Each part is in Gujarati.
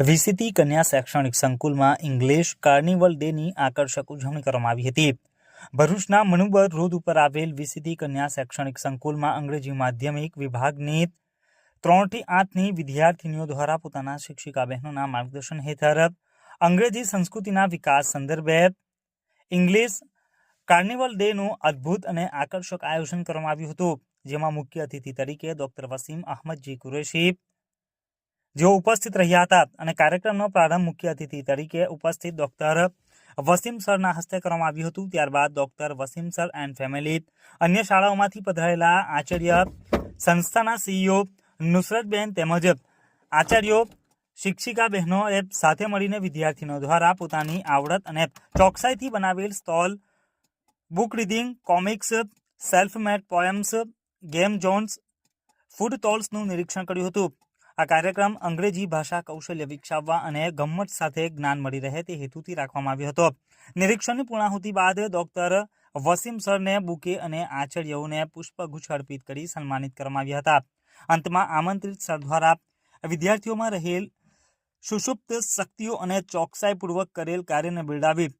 વીસીટી કન્યા શૈક્ષણિક સંકુલમાં ઇંગ્લિશ કાર્નિવલ ડેની આકર્ષક ઉજવણી કરવામાં આવી હતી. ભરૂચના મણુબર રોડ ઉપર આવેલ વીસીતી કન્યા શૈક્ષણિક સંકુલમાં અંગ્રેજી માધ્યમિક વિભાગની ત્રણથી આઠની વિદ્યાર્થીનીઓ દ્વારા પોતાના શિક્ષિકા બહેનોના માર્ગદર્શન હેઠળ અંગ્રેજી સંસ્કૃતિના વિકાસ સંદર્ભે ઇંગ્લિશ કાર્નિવલ ડેનું અદ્ભુત અને આકર્ષક આયોજન કરવામાં આવ્યું હતું. જેમાં મુખ્ય અતિથિ તરીકે ડોક્ટર વસીમ અહમદજી કુરેશી જેઓ ઉપસ્થિત રહ્યા હતા અને કાર્યક્રમનો પ્રારંભ મુખ્ય અતિથિ તરીકે ઉપસ્થિત ડોક્ટર વસીમ સરના હસ્તે કરવામાં આવ્યું હતું. ત્યારબાદ doctor Wasim sir and family અન્ય શાળાઓમાંથી પધરાયેલા આચાર્ય સંસ્થાના સીઈઓ નુસરતબેન તેમજ આચાર્યો શિક્ષિકા બહેનોએ સાથે મળીને વિદ્યાર્થીનો દ્વારા પોતાની આવડત અને ચોકસાઈથી બનાવેલ stall, book reading, comics, self made poems, game zones food ટોલ્સનું નિરીક્ષણ કર્યું હતું. આ કાર્યક્રમ અંગ્રેજી ભાષા કૌશલ્ય વિકસાવવા અને ગમ્મત સાથે જ્ઞાન મળી રહે તે હેતુથી રાખવામાં આવ્યો હતો. નિરીક્ષણની પૂર્ણાહુતિ બાદ ડોક્ટર વસીમ સરને બુકે અને આચાર્યોને પુષ્પગુચ્છ અર્પિત કરી સન્માનિત કરવામાં આવ્યા હતા. અંતમાં આમંત્રિત સર દ્વારા વિદ્યાર્થીઓમાં રહેલ સુષુપ્ત શક્તિઓ અને ચોકસાઈપૂર્વક કરેલ કાર્યને બિરદાવી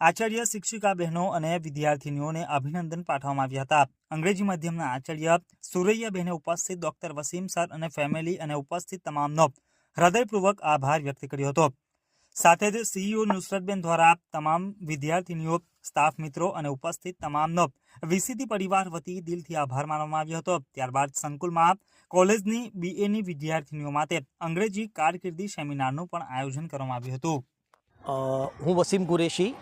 આચાર્ય શિક્ષિકા બહેનો અને વિદ્યાર્થીનીઓને અભિનંદન પાઠવવામાં આવ્યા હતા. અંગ્રેજી માધ્યમના આચાર્ય સુરૈયાબહેને ઉપસ્થિત ડોક્ટર વસીમ સર અને ફેમિલી અને ઉપસ્થિત તમામનો હૃદયપૂર્વક આભાર વ્યક્ત કર્યો હતો. સાથે જ સીઈઓ નુસરતબેન દ્વારા તમામ વિદ્યાર્થીનીઓ, સ્ટાફ મિત્રો અને ઉપસ્થિત તમામનો વીસીટી પરિવાર વતી દિલથી આભાર માનવામાં આવ્યો હતો. ત્યારબાદ સંકુલમાં કોલેજની બીએની વિદ્યાર્થીનીઓ માટે અંગ્રેજી કારકિર્દી સેમિનારનું પણ આયોજન કરવામાં આવ્યું હતું. હું Wasim Qureshi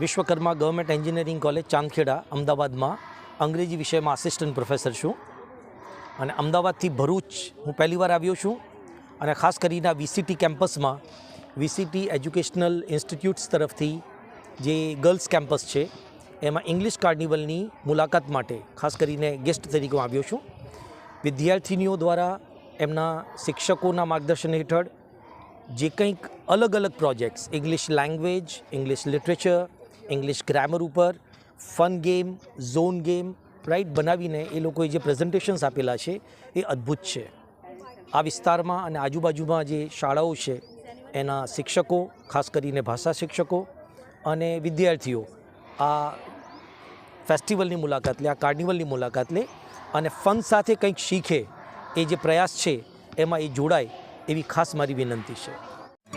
Vishwakarma government engineering college Chandkheda, અમદાવાદમાં અંગ્રેજી વિષયમાં આસિસ્ટન્ટ પ્રોફેસર છું. અને અમદાવાદથી ભરૂચ હું પહેલીવાર આવ્યો છું અને ખાસ કરીને વીસીટી કેમ્પસમાં, વીસીટી એજ્યુકેશનલ ઇન્સ્ટિટ્યૂટ્સ તરફથી જે ગર્લ્સ કેમ્પસ છે, એમાં ઇંગ્લિશ કાર્નિવલની મુલાકાત માટે ખાસ કરીને ગેસ્ટ તરીકે હું આવ્યો છું. વિદ્યાર્થીનીઓ દ્વારા એમના શિક્ષકોના માર્ગદર્શન હેઠળ જે કંઈક અલગ અલગ projects, English language, English literature English grammar ઉપર fun game zone game right બનાવીને એ લોકોએ જે પ્રેઝન્ટેશન્સ આપેલા છે, એ અદ્ભુત છે. આ વિસ્તારમાં અને આજુબાજુમાં જે શાળાઓ છે, એના શિક્ષકો, ખાસ કરીને ભાષા શિક્ષકો અને વિદ્યાર્થીઓ, આ ફેસ્ટિવલની મુલાકાત લે, આ કાર્નિવલની મુલાકાત લે અને ફન સાથે કંઈક શીખે એ જે પ્રયાસ છે, એમાં એ જોડાય એવી ખાસ મારી વિનંતી છે.